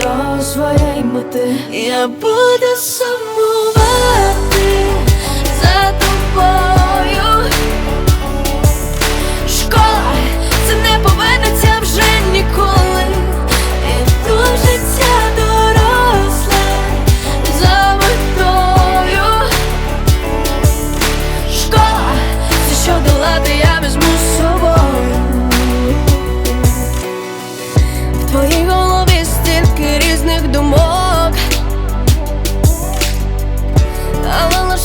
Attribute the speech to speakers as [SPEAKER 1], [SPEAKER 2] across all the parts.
[SPEAKER 1] до своєї мети. Я буду сумувати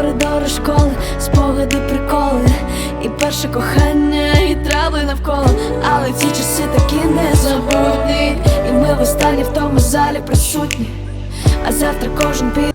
[SPEAKER 1] Коридори школи, спогади, приколи, і перше кохання, і трави навколо, але ці часи такі незабутні, і ми в останній в тому залі присутні, а завтра кожен піде.